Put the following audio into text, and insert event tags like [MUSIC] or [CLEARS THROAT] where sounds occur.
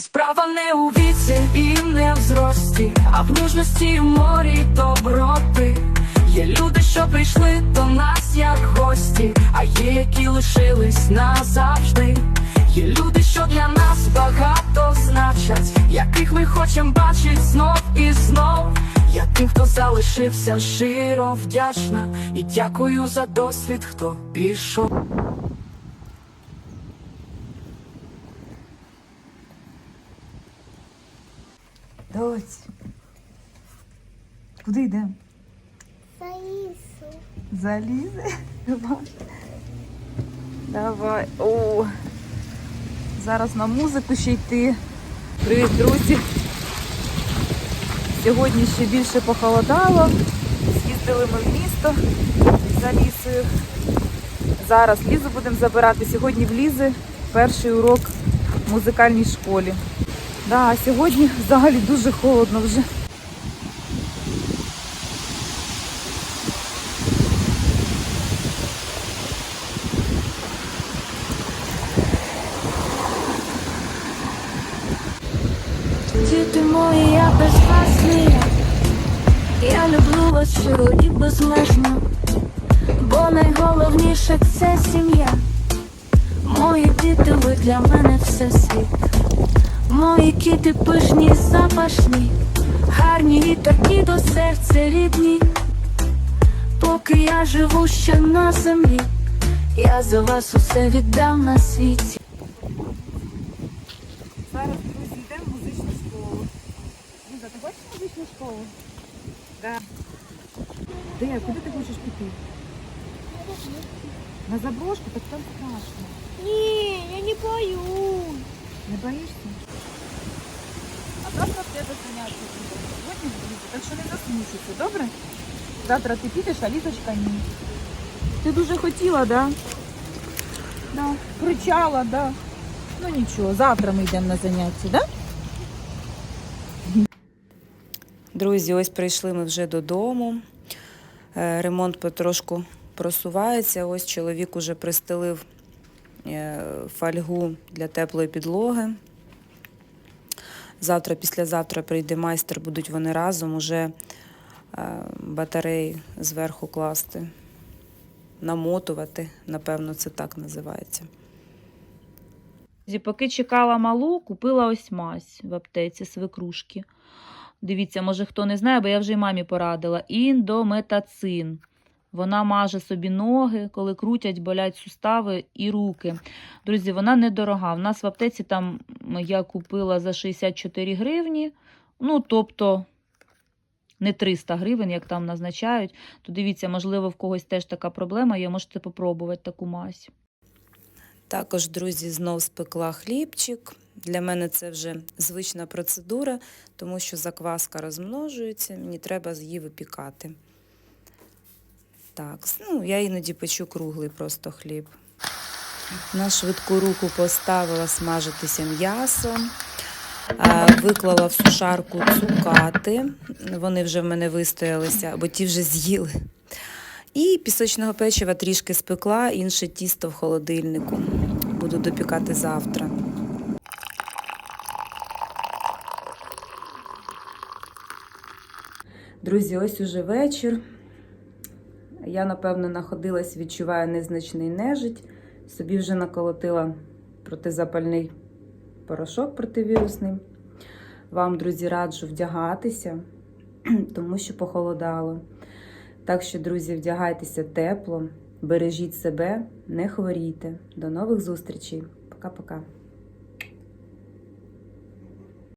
Справа не у віці і не в зрості, а в мужності в морі доброти. Є люди, що прийшли до нас як гості, а є, які лишились назавжди. Є люди, що для нас багато значать, яких ми хочем бачить знов і знов. Я тим, хто залишився щиро вдячна, і дякую за досвід, хто пішов. Доць. Куди йдемо? Заїсу. Залізе? Давай. О. Зараз на музику ще йти. Привіт, друзі. Сьогодні ще більше похолодало. З'їздили ми в місто за лісою. Зараз лізу будемо забирати. Сьогодні в лізи перший урок в музикальній школі. Да, сьогодні взагалі дуже холодно вже. Діти мої, я без вас ніяк Я люблю вас щиро і безмежно, бо найголовніше це сім'я. Мої діти, ви для мене все світ. Мої кіти пишні, запашні, гарні і такі до серця рідні. Поки я живу ще на землі, я за вас усе віддам на світі. Зараз, друзі, йдемо в музичну школу. Ліза, ти хочеш музичну школу? Да. Де? Куди ти хочеш піти? На заброшку, так там страшно. Ні, я не боюсь. Не боїшся? А завтра в тебе заняття буде. Сьогодні Ліза, так що не засмучуйся, добре? Завтра ти підеш, а Лізочка ні. Ти дуже хотіла, да? Да. Кричала, да. Ну нічого, завтра ми йдемо на заняття, да? Друзі, ось прийшли ми вже додому. Е, Ремонт потрошку просувається. Ось чоловік уже пристелив фольгу для теплої підлоги. Завтра, післязавтра прийде майстер, будуть вони разом уже е, батареї зверху класти, намотувати, напевно, це так називається. Поки чекала малу, купила ось мазь в аптеці свекрушки. Дивіться, може хто не знає, бо я вже й мамі порадила. Індометацин. Вона маже собі ноги, коли крутять, болять сустави і руки. Друзі, вона недорога. В нас в аптеці там я купила за 64 гривні. Ну, тобто не 300 гривень, як там назначають. То дивіться, можливо, в когось теж така проблема, є, можете попробувати таку мазь. Також, друзі, знов спекла хлібчик. Для мене це вже звична процедура, тому що закваска розмножується, мені треба її випікати. Так, ну, я іноді печу круглий просто хліб. На швидку руку поставила смажитися м'ясо, виклала в сушарку цукати. Вони вже в мене вистоялися, бо ті вже з'їли. І пісочного печива трішки спекла, інше тісто в холодильнику. Буду допікати завтра. Друзі, ось уже вечір. Я, напевно, находилась, відчуваю незначний нежить. Собі вже наколотила протизапальний порошок противірусний. Вам, друзі, раджу вдягатися, [CLEARS THROAT] тому що похолодало. Так що, друзі, вдягайтеся тепло, бережіть себе, не хворійте. До нових зустрічей. Пока-пока.